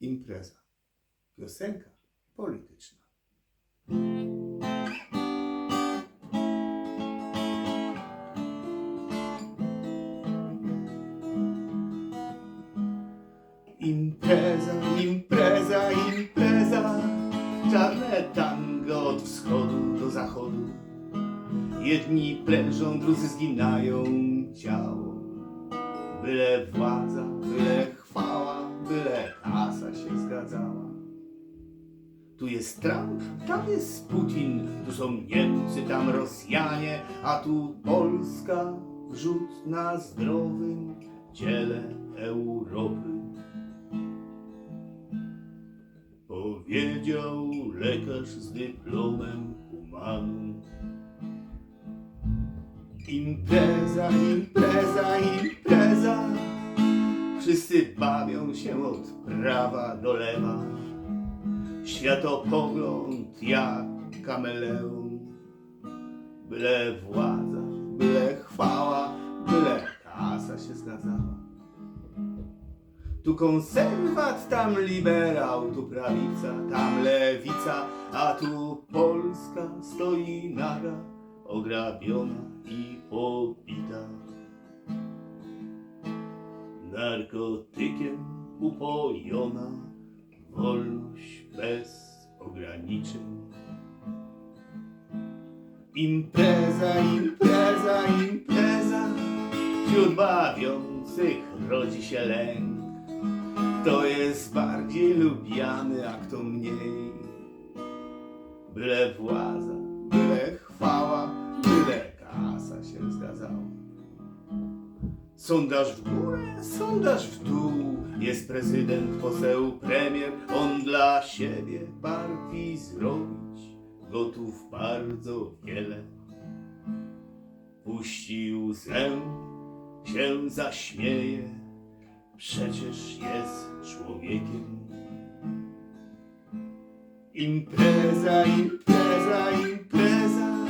impreza. Piosenka polityczna. Impreza, impreza, impreza, czarne tango od wschodu do zachodu. Jedni prężą, drudzy zginają ciało. Byle władza, zgadzała. Tu jest Trump, tam jest Putin, tu są Niemcy, tam Rosjanie, a tu Polska, wrzut na zdrowym ciele Europy. Powiedział lekarz z dyplomem humanu. Impreza, impreza, impreza. Wszyscy bawią się od prawa do lewa. Światopogląd jak kameleon. Byle władza, byle chwała, byle kasa się zgadzała. Tu konserwat, tam liberał, tu prawica, tam lewica, a tu Polska stoi naga, ograbiona i pobita. Narkotykiem upojona, wolność bez ograniczeń. Impreza, impreza, impreza, wśród bawiących rodzi się lęk. Kto jest bardziej lubiany, a kto mniej. Byle władza, byle chwała, byle kasa się zgadzała. Sondaż w górę, sondaż w dół. Jest prezydent, poseł, premier. On dla siebie partii zrobić gotów bardzo wiele. Puści łzę, się zaśmieje, przecież jest człowiekiem. Impreza, impreza, impreza,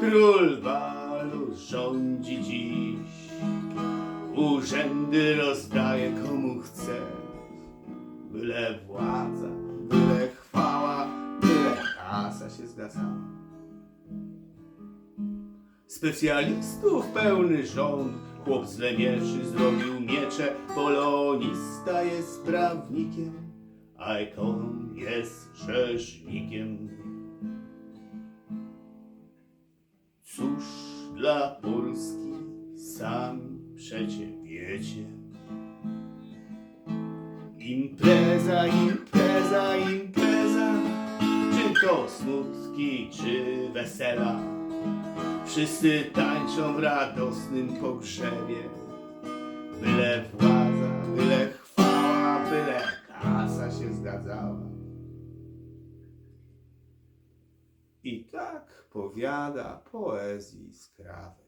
król balu rządzi dziś. Urzędy rozdaje komu chce, byle władza, byle chwała, byle kasa się zgadzała. Specjalistów pełny rząd, chłop z Lemierzy zrobił miecze, polonista jest prawnikiem, a ekonom jest rzeźnikiem. Cóż dla Polski sami przecie wiecie. Impreza, impreza, impreza, czy to smutki, czy wesela. Wszyscy tańczą w radosnym pogrzebie. Byle władza, byle chwała, byle kasa się zgadzała. I tak powiada poezji skrawek.